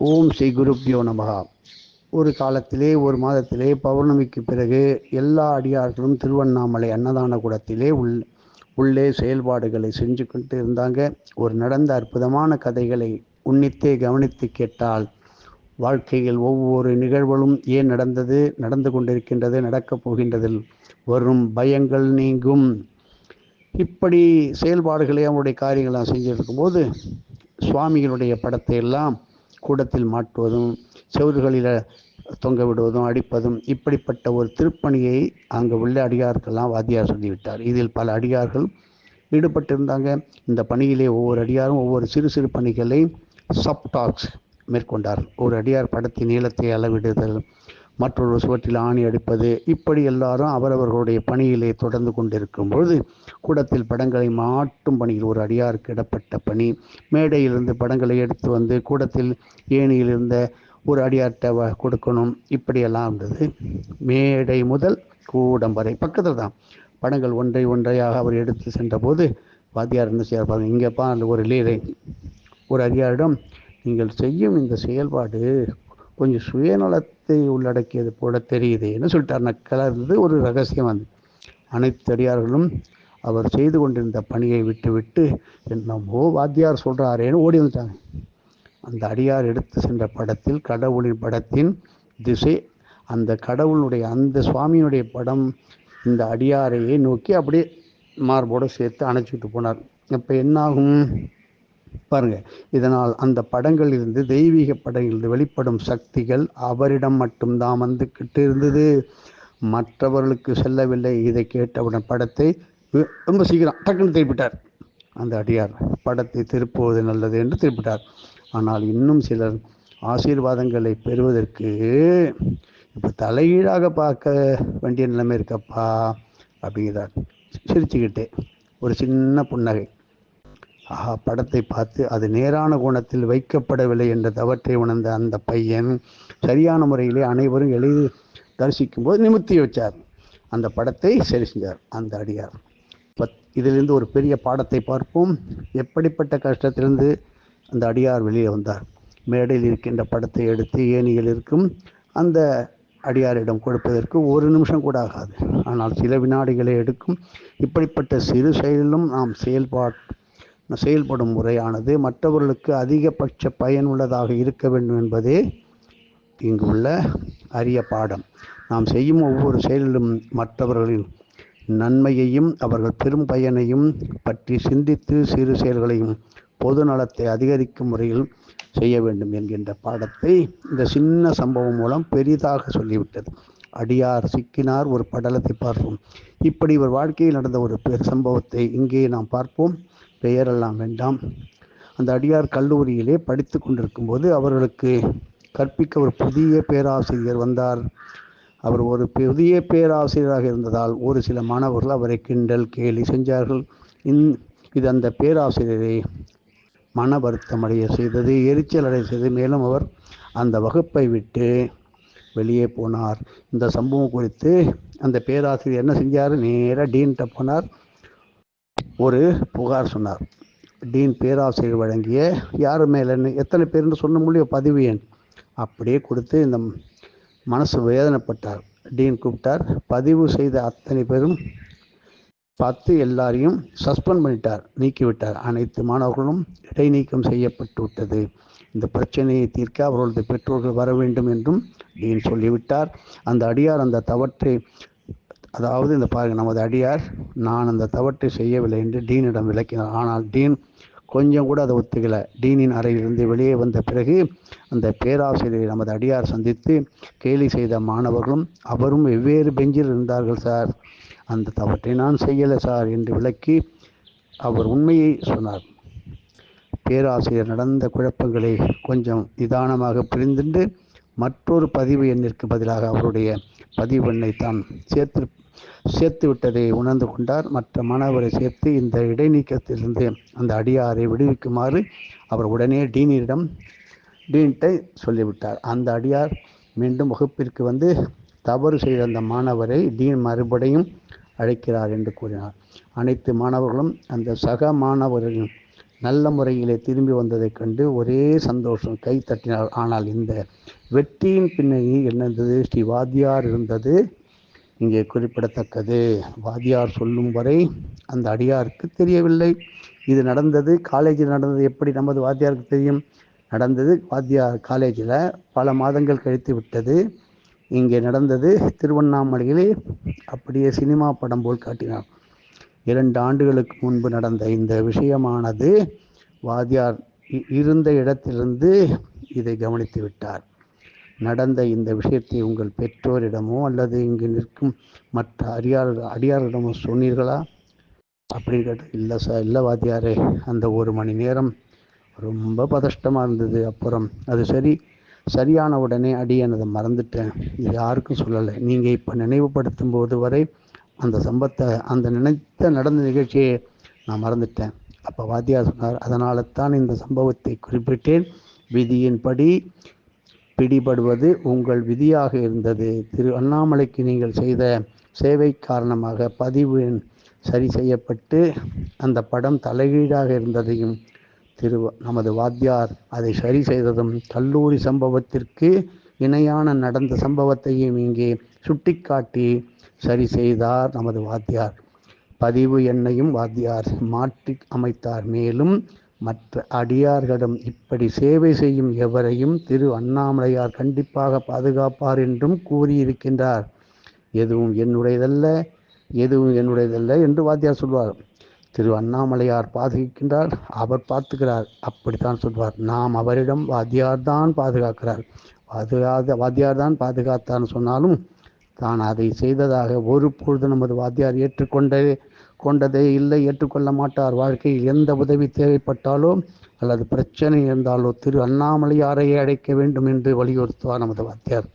ஓம் ஸ்ரீ குருப்யோ நமகா ஒரு காலத்திலே ஒரு மாதத்திலே பௌர்ணமிக்கு பிறகு எல்லா அடியார்களும் திருவண்ணாமலை அன்னதான கூடத்திலே உள் உள்ளே செயல்பாடுகளை செஞ்சு கொண்டு இருந்தாங்க. ஒரு நடந்த அற்புதமான கதைகளை உன்னித்தே கவனித்து கேட்டால் வாழ்க்கையில் ஒவ்வொரு நிகழ்வுகளும் ஏன் நடந்தது நடந்து கொண்டிருக்கின்றது நடக்கப் போகின்றதில் வரும் பயங்கள் நீங்கும். இப்படி செயல்பாடுகளை அவருடைய காரியங்களாம் செஞ்சிருக்கும்போது சுவாமிகளுடைய படத்தை எல்லாம் கூடத்தில் மாட்டுவதும் செவறுகளில் தொங்க விடுவதும் அடிப்பதும் இப்படிப்பட்ட ஒரு திருப்பணியை அங்கே உள்ள அடியாருக்கெல்லாம் வாத்தியார் சொல்லிவிட்டார். இதில் பல அடியார்கள் ஈடுபட்டிருந்தாங்க. இந்த பணியிலே ஒவ்வொரு அடியாரும் ஒவ்வொரு சிறு சிறு பணிகளை சப்டாக்ஸ் மேற்கொண்டார் ஒரு அடியார் படத்தின் நீளத்தை அளவிடுதல் மற்றொரு சுவற்றில் ஆணி அடிப்பது. இப்படி எல்லாரும் அவரவர்களுடைய பணியிலே தொடர்ந்து கொண்டிருக்கும் பொழுது கூடத்தில் படங்களை மாட்டும் பணியில் ஒரு அடியாருக்கு இடப்பட்ட பணி. மேடையிலிருந்து படங்களை எடுத்து வந்து கூடத்தில் ஏணியில் இருந்த ஒரு அடியார்கிட்ட வ கொடுக்கணும். இப்படியெல்லாம் இருந்தது. மேடை முதல் கூடம் வரை பக்கத்தில் தான். படங்கள் ஒன்றை ஒன்றையாக அவர் எடுத்து சென்றபோது வாத்தியார் என்ன செய்ய பாருங்க இங்கேப்பா அந்த ஒரு லீலை. ஒரு அடியாரிடம் நீங்கள் செய்யும் இந்த செயல்பாடு கொஞ்சம் சுயநலத்தை உள்ளடக்கியது போல தெரியுதுன்னு சொல்லிட்டார். நக்கலாக இருந்தது ஒரு ரகசியம் வந்து அனைத்து அடியார்களும் அவர் செய்து கொண்டிருந்த பணியை விட்டு விட்டு என்னமோ வாத்தியார் சொல்கிறாரேன்னு ஓடி வந்துட்டாங்க. அந்த அடியார் எடுத்து சென்ற படத்தில் கடவுளின் படத்தின் திசை அந்த கடவுளுடைய அந்த சுவாமியினுடைய படம் இந்த அடியாரையே நோக்கி அப்படியே மார்போடு சேர்த்து அணைச்சிட்டு போனார். இப்போ என்னாகும்? பாருங்க. இதனால் அந்த படங்களிலிருந்து இருந்து தெய்வீக படங்களிலிருந்து வெளிப்படும் சக்திகள் அவரிடம் மட்டும்தான் வந்துக்கிட்டு இருந்தது மற்றவர்களுக்கு செல்லவில்லை. இதை கேட்டவுடன் படத்தை ரொம்ப சீக்கிரம் டக்குன்னு திருப்பிட்டார். அந்த அடியார் படத்தை திருப்புவது நல்லது என்று திருப்பிட்டார். ஆனால் இன்னும் சிலர் ஆசீர்வாதங்களை பெறுவதற்கு இப்போ தலைகீழாக பார்க்க வேண்டிய நிலைமை இருக்கப்பா அப்படிங்கிறார். சிரிச்சுக்கிட்டே. ஒரு சின்ன புன்னகை. ஆஹா படத்தை பார்த்து அது நேரான கோணத்தில் வைக்கப்படவில்லை என்ற தவற்றை உணர்ந்த அந்த பையன் சரியான முறையிலே அனைவரும் எளிது தரிசிக்கும் போது நிமித்தி வச்சார். அந்த படத்தை சரி செஞ்சார் அந்த அடியார். பத் இதிலிருந்து ஒரு பெரிய பாடத்தை பார்ப்போம். எப்படிப்பட்ட கஷ்டத்திலிருந்து அந்த அடியார் வெளியே வந்தார். மேடையில் இருக்கின்ற படத்தை எடுத்து ஏணியில் இருக்கும் அந்த அடியாரிடம் கொடுப்பதற்கு ஒரு நிமிஷம் கூட ஆகாது. ஆனால் சில வினாடிகளை எடுக்கும் இப்படிப்பட்ட சிறு செயலிலும் நாம் செயல்பாட் செயல்படும் முறையானது. மற்றவர்களுக்கு அதிகபட்ச பயனுள்ளதாக இருக்க வேண்டும் என்பதே இங்கு உள்ள அரிய பாடம். நாம் செய்யும் ஒவ்வொரு செயலிலும் மற்றவர்களின் நன்மையையும் அவர்கள் பெரும் பயனையும் பற்றி சிந்தித்து சிறு செயல்களையும் பொது நலத்தை அதிகரிக்கும் முறையில் செய்ய வேண்டும் என்கின்ற பாடத்தை இந்த சின்ன சம்பவம் மூலம் பெரிதாக சொல்லிவிட்டது. அடியார் சிக்கினார் ஒரு படலத்தை பார்ப்போம். இப்படி இவர் வாழ்க்கையில் நடந்த ஒரு பெரு சம்பவத்தை இங்கே நாம் பார்ப்போம். பெயரெல்லாம் வேண்டாம். அந்த அடியார் கல்லூரியிலே படித்து கொண்டிருக்கும் போது அவர்களுக்கு கற்பிக்க ஒரு புதிய பேராசிரியர் வந்தார். அவர் ஒரு புதிய பேராசிரியராக இருந்ததால் ஒரு சில மாணவர்கள் அவரை கிண்டல் கேலி செஞ்சார்கள். இந் இது அந்த பேராசிரியரை மன வருத்தம் அடைய செய்தது எரிச்சல் அடைய செய்தது. மேலும் அவர் அந்த வகுப்பை விட்டு வெளியே போனார். இந்த சம்பவம் குறித்து அந்த பேராசிரியர் என்ன செஞ்சார்? நேராக டீன்கிட்ட போனார். ஒரு புகார் சொன்னார். டீன் பேராசிரியர் வழங்கிய யார் மேலே எத்தனை பேர்னு சொன்ன முடியும் பதிவு எண்? அப்படியே கொடுத்து இந்த மனசு வேதனைப்பட்டார். டீன் கூப்பிட்டார். பதிவு செய்த அத்தனை பேரும் பார்த்து எல்லாரையும் சஸ்பெண்ட் பண்ணிட்டார் நீக்கிவிட்டார். அனைத்து மாணவர்களும் இடைநீக்கம் செய்யப்பட்டு விட்டது. இந்த பிரச்சனையை தீர்க்க அவர்களது பெற்றோர்கள் வர வேண்டும் என்றும் டீன் சொல்லிவிட்டார். அந்த அடியார் அந்த தவற்றை அதாவது இந்த பாருங்கள் நமது அடியார் நான் அந்த தவற்றை செய்யவில்லை என்று டீனிடம் விளக்கினார். ஆனால் டீன் கொஞ்சம் கூட அதை ஒத்துக்கலை. டீனின் அறையிலிருந்து வெளியே வந்த பிறகு அந்த பேராசிரியரை நமது அடியார் சந்தித்து கேலி செய்த மாணவர்களும் அவரும் வெவ்வேறு பெஞ்சில் இருந்தார்கள் சார். அந்த தவற்றை நான் செய்யலை சார் என்று விளக்கி அவர் உண்மையை சொன்னார். பேராசிரியர் நடந்த குழப்பங்களை கொஞ்சம் நிதானமாக புரிந்துண்டு மற்றொரு பதிவு எண்ணிற்கு பதிலாக அவருடைய பதிவு எண்ணை தான் சேர்த்து சேர்த்து விட்டதை உணர்ந்து கொண்டார். மற்ற மாணவரை சேர்த்து இந்த இடைநீக்கத்திலிருந்து அந்த அடியாரை விடுவிக்குமாறு அவர் உடனே டீனியிடம் டீன்ட்டை சொல்லிவிட்டார். அந்த அடியார் மீண்டும் வகுப்பிற்கு வந்து தவறு செய்த அந்த மாணவரை டீன் மறுபடியும் அழைக்கிறார் என்று கூறினார். அனைத்து மாணவர்களும் அந்த சக மாணவர்களின் நல்ல முறையிலே திரும்பி வந்ததைக் கண்டு ஒரே சந்தோஷம் கை தட்டினார். ஆனால் இந்த வெற்றியின் பின்னணி என்னது ஸ்ரீ வாத்தியார் இருந்தது. இங்கே குறிப்பிடத்தக்கது. வாத்தியார் சொல்லும் வரை அந்த அடியாருக்கு தெரியவில்லை. இது நடந்தது காலேஜில் நடந்தது எப்படி? நமது வாத்தியாருக்கு தெரியும். நடந்தது வாத்தியார் காலேஜில் பல மாதங்கள் கழித்து விட்டது. இங்கே நடந்தது திருவண்ணாமலையிலே அப்படியே சினிமா படம் போல் காட்டினார். இரண்டு ஆண்டுகளுக்கு முன்பு நடந்த இந்த விஷயமானது வாத்தியார் இருந்த இடத்திலிருந்து இதை கவனித்து விட்டார். நடந்த இந்த விஷயத்தை உங்கள் பெற்றோரிடமோ அல்லது இங்கு நிற்கும் மற்ற அடியார் அடியாரிடமோ சொன்னீர்களா? அப்படின்னு கேட்டு இல்லை சார் இல்லை வாத்தியாரே. அந்த ஒரு மணி நேரம் ரொம்ப பதஷ்டமாக இருந்தது அப்புறம். அது சரி சரியான உடனே அடி எனதை மறந்துட்டேன். இது யாருக்கும் சொல்லலை. நீங்கள் இப்போ நினைவுபடுத்தும் போது வரை அந்த சம்பத்தை அந்த நினைத்த நடந்த நிகழ்ச்சியை நான் மறந்துட்டேன். அப்போ வாத்தியார் சொன்னார் அதனால தான் இந்த சம்பவத்தை குறிப்பிட்டேன். விதியின்படி பிடிபடுவது உங்கள் விதியாக இருந்தது. திரு அண்ணாமலைக்கு நீங்கள் செய்த சேவை காரணமாக பதிவு சரி செய்யப்பட்டு அந்த படம் தலைகீழாக இருந்ததையும் திரு நமது வாத்தியார் அதை சரி செய்ததும் கல்லூரி சம்பவத்திற்கு இணையான நடந்த சம்பவத்தையும் இங்கே சுட்டிக்காட்டி சரி செய்தார் நமது வாத்தியார். பதிவு எண்ணையும் வாத்தியார் மாற்றி அமைத்தார். மேலும் மற்ற அடியார்களிடம் இப்படி சேவை செய்யும் எவரையும் திரு அண்ணாமலையார் கண்டிப்பாக பாதுகாப்பார் என்றும் கூறியிருக்கின்றார். எதுவும் என்னுடையதல்ல எதுவும் என்னுடையதல்ல என்று வாத்தியார் சொல்வார். திரு அண்ணாமலையார் பாதுகாக்கின்றார் அவர் பார்த்துக்கிறார். அப்படித்தான் சொல்வார். நாம் அவரிடம் வாத்தியார் தான் பாதுகாக்கிறார். பாதுகாத வாத்தியார் தான் பாதுகாத்தான்னு சொன்னாலும் தான் அதை செய்ததாக ஒரு பொழுது நமது வாத்தியார் ஏற்றுக்கொண்டே கொண்டதே இல்லை ஏற்றுக்கொள்ள மாட்டார். வாழ்க்கையில் எந்த உதவி தேவைப்பட்டாலோ அல்லது பிரச்சனை இருந்தாலோ திரு அண்ணாமலையாரையே அழைக்க வேண்டும் என்று வலியுறுத்துவார் நமது வாத்தியார்.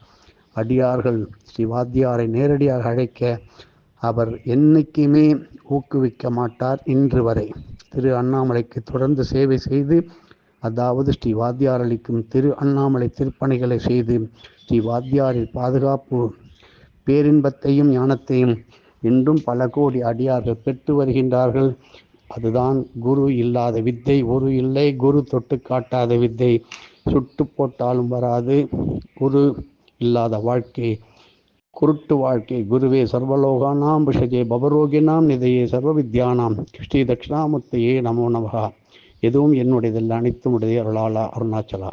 அடியார்கள் ஸ்ரீ வாத்தியாரை நேரடியாக அழைக்க அவர் என்னைக்குமே ஊக்குவிக்க மாட்டார் இன்று வரை. திரு அண்ணாமலைக்கு தொடர்ந்து சேவை செய்து அதாவது ஸ்ரீ வாத்தியார் அளிக்கும் திரு அண்ணாமலை திருப்பணிகளை செய்து ஸ்ரீ வாத்தியாரின் பாதுகாப்பு பேரின்பத்தையும் ஞானத்தையும் இன்றும் பல கோடி அடியார்கள் பெற்று வருகின்றார்கள். அதுதான் குரு இல்லாத வித்தை. ஒரு இல்லை குரு தொட்டு காட்டாத வித்தை. சுட்டு போட்டாலும் வராது. குரு இல்லாத வாழ்க்கை குருட்டு வாழ்க்கை. குருவே சர்வலோகானாம் விஷஜே பவரோகினாம் நிதையே சர்வ வித்யானாம் ஸ்ரீ தட்சிணாமூர்த்தியே நமோ நமகா எதுவும் என்னுடையதில்லை அனைத்தும் உடைய அருளாளா அருணாச்சலா.